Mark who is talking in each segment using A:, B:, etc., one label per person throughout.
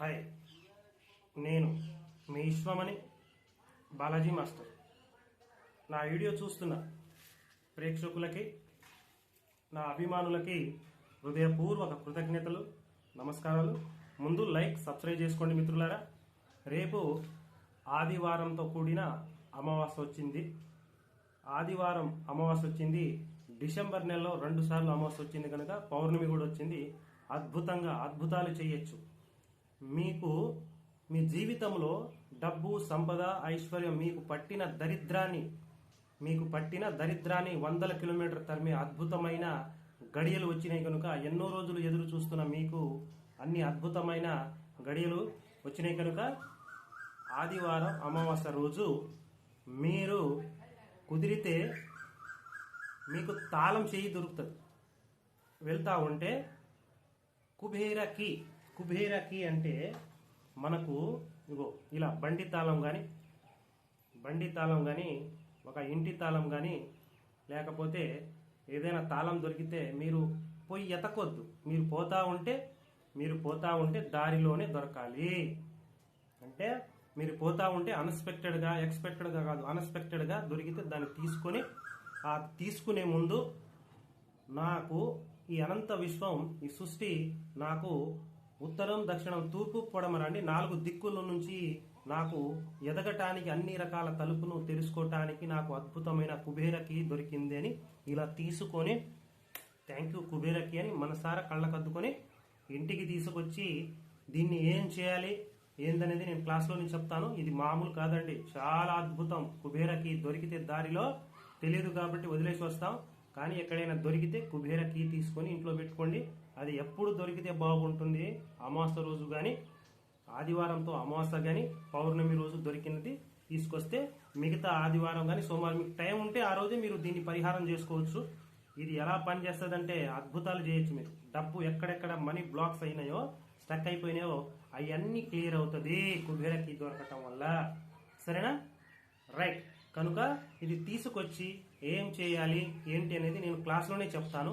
A: Hi నేను మీ Vishwamani Balaji master. నా వీడియో చూస్తున్న ప్రేక్షకులకి నా అభిమానులకి హృదయపూర్వక కృతజ్ఞతలు నమస్కారాలు. ముందు లైక్ సబ్స్క్రైబ్ చేసుకోండి మిత్రులారా. రేపు ఆదివారంతో కూడిన అమావాస్య వచ్చింది. ఆదివారం అమావాస్య వచ్చింది. డిసెంబర్ నెలలో రెండు సార్లు అమావాస్య వచ్చింది కనుక పౌర్ణమి కూడా వచ్చింది. అద్భుతంగా అద్భుతాలు చేయొచ్చు. మీకు మీ జీవితంలో డబ్బు సంపద ఐశ్వర్యం మీకు పట్టిన దరిద్రాన్ని మీకు పట్టిన దరిద్రాన్ని వందల కిలోమీటర్ తరిమే అద్భుతమైన గడియలు వచ్చినాయి కనుక ఎన్నో రోజులు ఎదురు చూస్తున్న మీకు అన్ని అద్భుతమైన గడియలు వచ్చినాయి కనుక ఆదివారం అమావాస్య రోజు మీరు కుదిరితే మీకు తాళం చేయి దొరుకుతుంది. వెళ్తా ఉంటే కుబేర కీ కుబేరకి అంటే మనకు ఇగో ఇలా బండి తాళం కానీ బండి తాళం కానీ ఒక ఇంటి తాళం కానీ లేకపోతే ఏదైనా తాళం దొరికితే మీరు పోయి ఎతకొద్దు. మీరు పోతా ఉంటే మీరు పోతా ఉంటే దారిలోనే దొరకాలి. అంటే మీరు పోతా ఉంటే అన్ఎక్స్పెక్టెడ్గా ఎక్స్పెక్టెడ్గా కాదు అన్ఎక్స్పెక్టెడ్గా దొరికితే దాన్ని తీసుకొని ఆ తీసుకునే ముందు నాకు ఈ అనంత విశ్వం ఈ సృష్టి నాకు ఉత్తరం దక్షిణం తూర్పు పొడమర అంటే నాలుగు దిక్కుల నుంచి నాకు ఎదగటానికి అన్ని రకాల తలుపును తెలుసుకోవటానికి నాకు అద్భుతమైన కుబేరకి దొరికింది అని ఇలా తీసుకొని థ్యాంక్ యూ కుబేరకి అని మనసారా కళ్ళకద్దుకొని ఇంటికి తీసుకొచ్చి దీన్ని ఏం చేయాలి ఏందనేది నేను క్లాస్లో నేను చెప్తాను. ఇది మామూలు కాదండి. చాలా అద్భుతం. కుబేరకి దొరికితే దారిలో తెలియదు కాబట్టి వదిలేసి వస్తాం. కానీ ఎక్కడైనా దొరికితే కుబేర కీ తీసుకొని ఇంట్లో పెట్టుకోండి. అది ఎప్పుడు దొరికితే బాగుంటుంది. అమాస రోజు కానీ ఆదివారంతో అమావాస్య కానీ పౌర్ణమి రోజు దొరికినది తీసుకొస్తే మిగతా ఆదివారం కానీ సోమవారం మీకు టైం ఉంటే ఆ రోజే మీరు దీన్ని పరిహారం చేసుకోవచ్చు. ఇది ఎలా పనిచేస్తుందంటే అద్భుతాలు చేయొచ్చు మీరు. డబ్బు ఎక్కడెక్కడ మనీ బ్లాక్స్ అయినాయో స్టక్ అయిపోయినాయో అవన్నీ క్లియర్ అవుతుంది కుబేర కీ దొరకటం వల్ల. సరేనా? రైట్. కనుక ఇది తీసుకొచ్చి ఏం చేయాలి ఏంటి అనేది నేను క్లాస్లోనే చెప్తాను.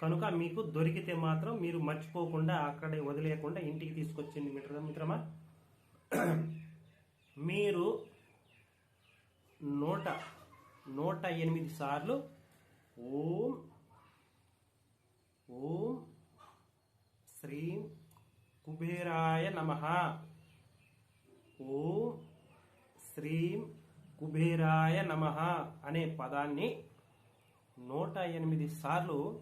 A: కనుక మీకు దొరికితే మాత్రం మీరు మర్చిపోకుండా అక్కడే వదిలేయకుండా ఇంటికి తీసుకొచ్చింది మిత్ర మిత్రమా? మీరు నూట నూట ఎనిమిది సార్లు ఓం ఓం శ్రీం కుబేరాయ నమః. ఓం శ్రీం కుబేరాయ నమ అనే పదాన్ని నూట ఎనిమిది సార్లు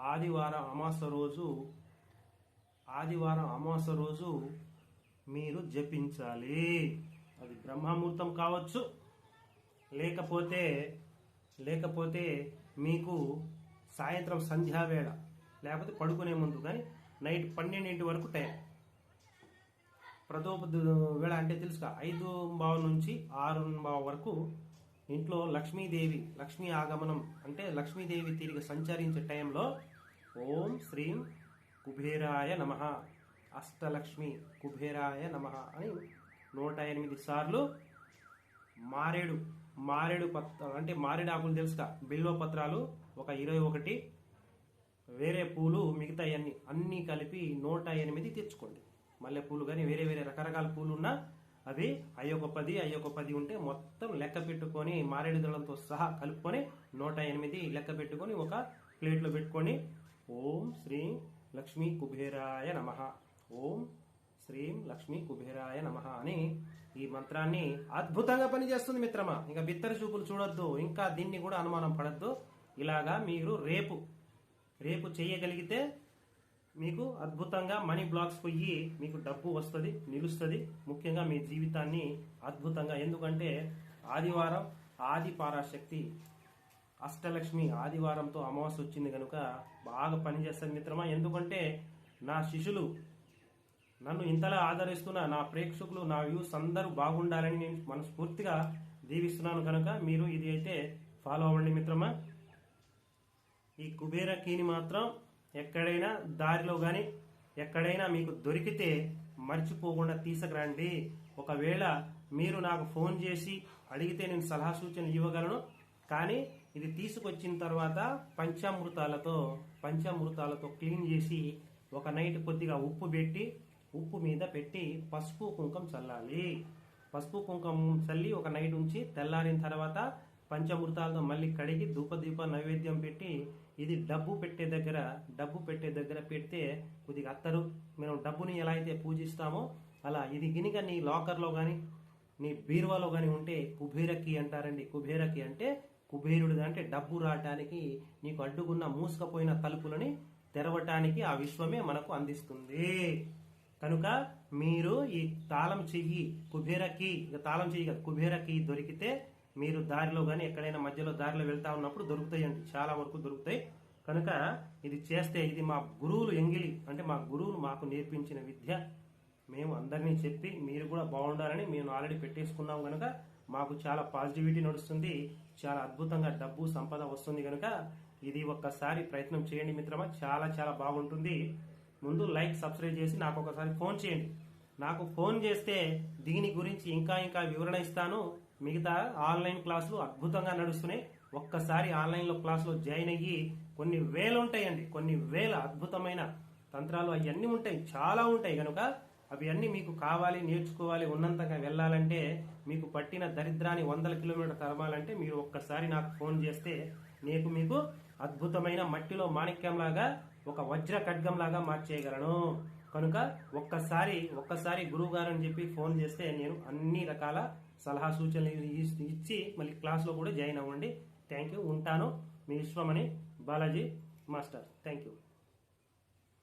A: ఆదివారం అమాస రోజు ఆదివారం అమాస రోజు మీరు జపించాలి. అది బ్రహ్మముహూర్తం కావచ్చు. లేకపోతే లేకపోతే మీకు సాయంత్రం సంధ్యావేళ లేకపోతే పడుకునే ముందు కానీ నైట్ పన్నెండింటి వరకు టైం. ప్రతోప వేళ అంటే తెలుసుక ఐదు బావ నుంచి ఆరు బావ వరకు ఇంట్లో లక్ష్మీదేవి లక్ష్మీ ఆగమనం అంటే లక్ష్మీదేవి తిరిగి సంచరించే టైంలో ఓం శ్రీం కుబేరాయ నమ అష్టలక్ష్మి కుబేరాయ నమ అని నూట ఎనిమిది సార్లు మారేడు మారేడు పత్ర అంటే మారేడు ఆకులు తెలుసుక బిల్వ పత్రాలు ఒక ఇరవై ఒకటి వేరే పూలు మిగతా అన్ని అన్నీ కలిపి నూట ఎనిమిది తెచ్చుకోండి. మల్లె పూలు కానీ వేరే వేరే రకరకాల పూలు ఉన్నా అవి అయ్యొక పది అయ్యొక పది ఉంటే మొత్తం లెక్క పెట్టుకొని మారేడు దళంతో సహా కలుపుకొని నూట ఎనిమిది లెక్క పెట్టుకొని ఒక ప్లేట్లో పెట్టుకొని ఓం శ్రీ లక్ష్మీ కుబేరాయ నమ. ఓం శ్రీం లక్ష్మీ కుబేరాయ నమ అని ఈ మంత్రాన్ని అద్భుతంగా పనిచేస్తుంది మిత్రమా. ఇంకా బిత్తర చూపులు చూడొద్దు ఇంకా దీన్ని కూడా అనుమానం పడద్దు. ఇలాగా మీరు రేపు రేపు చేయగలిగితే మీకు అద్భుతంగా మనీ బ్లాక్స్ పోయి మీకు డబ్బు వస్తుంది నిలుస్తుంది. ముఖ్యంగా మీ జీవితాన్ని అద్భుతంగా. ఎందుకంటే ఆదివారం ఆది పారాశక్తి అష్టలక్ష్మి ఆదివారంతో అమావాస్య వచ్చింది కనుక బాగా పనిచేస్తుంది మిత్రమా. ఎందుకంటే నా శిష్యులు నన్ను ఇంతలా ఆదరిస్తున్న నా ప్రేక్షకులు నా వ్యూస్ అందరూ బాగుండాలని నేను మనస్ఫూర్తిగా దీవిస్తున్నాను కనుక మీరు ఇది అయితే ఫాలో అవ్వండి మిత్రమా. ఈ కుబేర కీని మాత్రం ఎక్కడైనా దారిలో కానీ ఎక్కడైనా మీకు దొరికితే మర్చిపోకుండా తీసుకురండి. ఒకవేళ మీరు నాకు ఫోన్ చేసి అడిగితే నేను సలహా సూచనలు ఇవ్వగలను. కానీ ఇది తీసుకొచ్చిన తర్వాత పంచామృతాలతో పంచామృతాలతో క్లీన్ చేసి ఒక నైట్ కొద్దిగా ఉప్పు పెట్టి ఉప్పు మీద పెట్టి పసుపు కుంకం చల్లాలి. పసుపు కుంకం చల్లి ఒక నైట్ ఉంచి తెల్లారిన తర్వాత పంచామృతాలతో మళ్ళీ కడిగి ధూపదీప నైవేద్యం పెట్టి ఇది డబ్బు పెట్టే దగ్గర డబ్బు పెట్టే దగ్గర పెడితే కొద్దిగా అత్తరు. మనం డబ్బుని ఎలా అయితే పూజిస్తామో అలా ఇది గినిక నీ లాకర్లో కానీ నీ బీరువాలో కానీ ఉంటే కుబేరకి అంటారండి. కుబేరకి అంటే కుబేరుడు అంటే డబ్బు రావటానికి నీకు అడ్డుకున్న మూసుకపోయిన తలుపులని తెరవటానికి ఆ విశ్వమే మనకు అందిస్తుంది. కనుక మీరు ఈ తాళం చెయ్యి కుబేరకి తాళం చెయ్యి కుబేరకి దొరికితే మీరు దారిలో కానీ ఎక్కడైనా మధ్యలో దారిలో వెళ్తా ఉన్నప్పుడు దొరుకుతాయండి చాలా వరకు దొరుకుతాయి. కనుక ఇది చేస్తే ఇది మా గురువులు ఎంగిలి అంటే మా గురువులు మాకు నేర్పించిన విద్య. మేము అందరినీ చెప్పి మీరు కూడా బాగుండాలని మేము ఆల్రెడీ పెట్టేసుకున్నాం కనుక మాకు చాలా పాజిటివిటీ నడుస్తుంది. చాలా అద్భుతంగా డబ్బు సంపద వస్తుంది కనుక ఇది ఒక్కసారి ప్రయత్నం చేయండి మిత్రమా. చాలా చాలా బాగుంటుంది. ముందు లైక్ సబ్స్క్రైబ్ చేసి నాకు ఒకసారి ఫోన్ చేయండి. నాకు ఫోన్ చేస్తే దీని గురించి ఇంకా ఇంకా వివరణ ఇస్తాను. మిగతా ఆన్లైన్ క్లాసులు అద్భుతంగా నడుస్తున్నాయి. ఒక్కసారి ఆన్లైన్లో క్లాసులో జాయిన్ అయ్యి కొన్ని వేలు ఉంటాయండి. కొన్ని వేల అద్భుతమైన తంత్రాలు అవన్నీ ఉంటాయి. చాలా ఉంటాయి కనుక అవి అన్ని మీకు కావాలి నేర్చుకోవాలి ఉన్నంతగా వెళ్ళాలంటే మీకు పట్టిన దరిద్రాన్ని వందల కిలోమీటర్ తరమాలంటే మీరు ఒక్కసారి నాకు ఫోన్ చేస్తే నేను మీకు అద్భుతమైన మట్టిలో మాణిక్యంలాగా ఒక వజ్ర ఖడ్గంలాగా మార్చేయగలను. కనుక ఒక్కసారి ఒక్కసారి గురువు గారు అని చెప్పి ఫోన్ చేస్తే నేను అన్ని రకాల సలహా సూచనలు ఇచ్చి మళ్ళీ క్లాస్లో కూడా జాయిన్ అవ్వండి. Thank you. ఉంటాను. మీ Vishwamani Balaji master. Thank you.